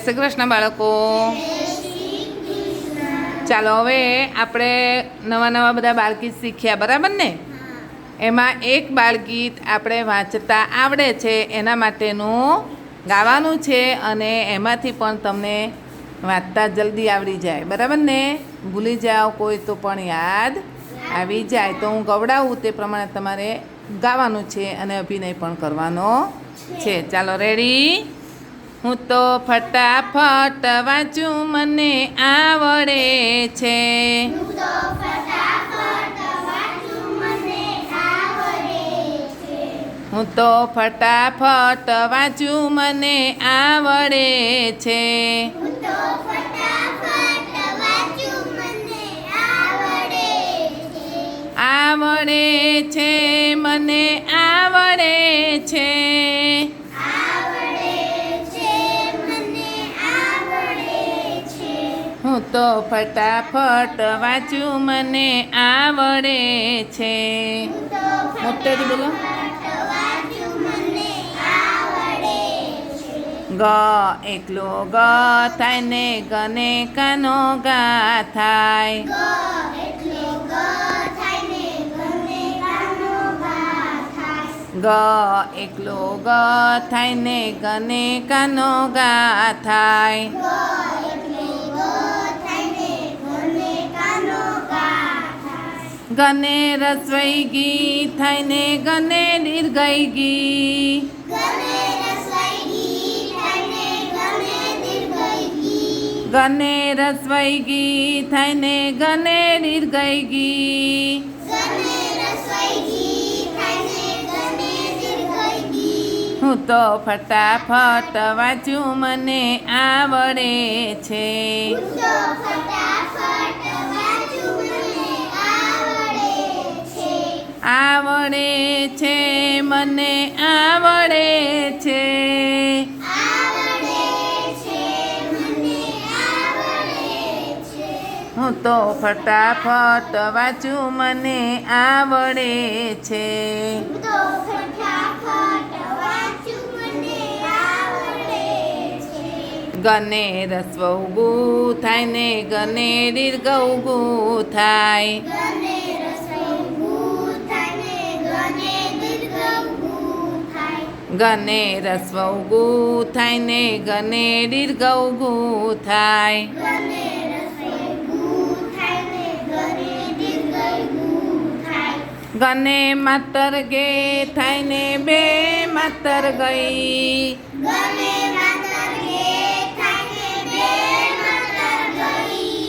શ્રી કૃષ્ણ બાળકો. ચાલો, હવે આપણે નવા નવા બધા બાળગીત શીખ્યા, બરાબર ને? એમાં એક બાળગીત આપણે વાંચતા આવડે છે, એના માટેનું ગાવાનું છે અને એમાંથી પણ તમને વાંચતા જલ્દી આવડી જાય, બરાબર ને? ભૂલી જાઓ કોઈ તો પણ યાદ આવી જાય. તો હું ગવડાવું તે પ્રમાણે તમારે ગાવાનું છે અને અભિનય પણ કરવાનો છે. ચાલો, રેડી? હું તો ફટાફટ વાંચું મને આવડે છે. હું તો ફટાફટ વાંચું મને આવડે છે. આવડે છે મને આવડે છે. તો ફટાફટ વાંચું, મને આવડે છે. મોટેથી બોલો. ગ એકલો ગ થાય ને ગને કાનો ગા થાય. ગ એકલો ગ થાય ને ગને કાનો ગા થાય. ગને રસવઈ ગી થઈને ગને દીર્ઘઈ ગી ગને રસવઈ ગી થઈને ગને દીર્ઘઈ ગી હું તો ફટાફટ વાંચું મને આવડે છે. છે મને આવડે છે. હું તો ફટાફટ વાંચું, મને આવડે છે. ગને રસ્વ ઉગું થાય ને ગને દીર્ઘ ઉગું થાય. ગને રસ્વ ગો થાય. ને ગને દીર્ઘ ગુ થાય ગને માતર ગે થાય ને બે માતર ગઈ.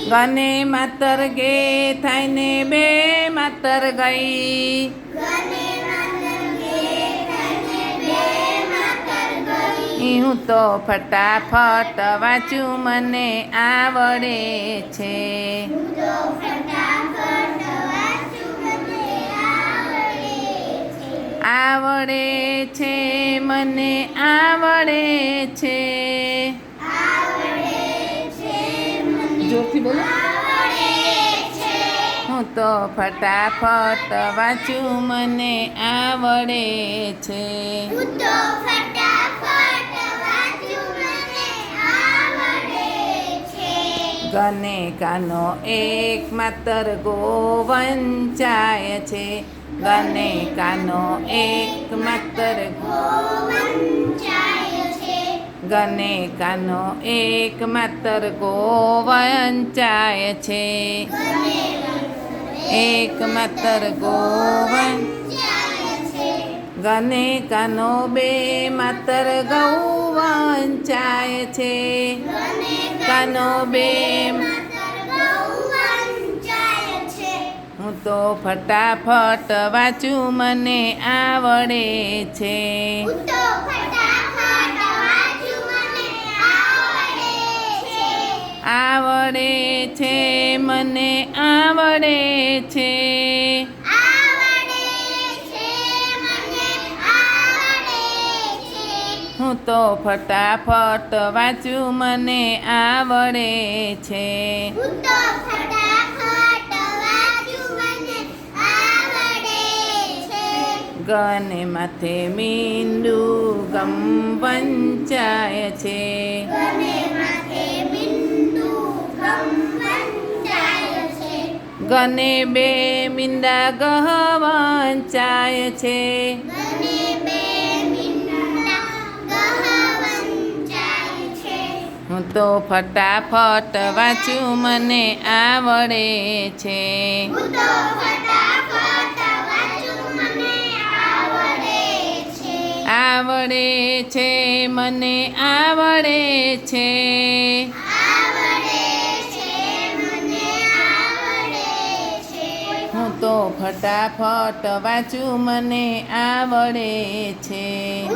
ગને માતર ગે થાય ને બે માતર ગઈ. હું તો ફટાફટ વાંચું, મને આવડે છે. આવડે છે, મને આવડે છે. જોરથી હું તો ફટાફટ વાંચું, મને આવડે છે. ગને કાનો એક માત્ર ગોવંચાય છે. ગને કાનો એક માતર ગને કાનો એક માતર ગોવંચાય છે. એક માતર ગોવન ગને કાનો બે માતર ગૌવંચાય છે. કાનો બે હું તો ફટાફટ વાંચું મને આવડે છે. આવડે છે મને આવડે છે. તો ફટાફટ વાંચવું મને આવડે છે. ગને માથે મીંડુ ગમ વંચાય છે. ગને બે મીંડા ગહ વંચાય છે. હું તો ફટાફટ વાંચું મને આવડે છે. આવડે છે. મને આવડે છે. હું તો ફટાફટ વાંચું મને આવડે છે.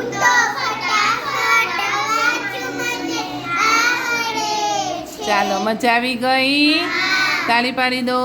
ચાલો મજા આવી ગઈ? તાળી પાડી દો.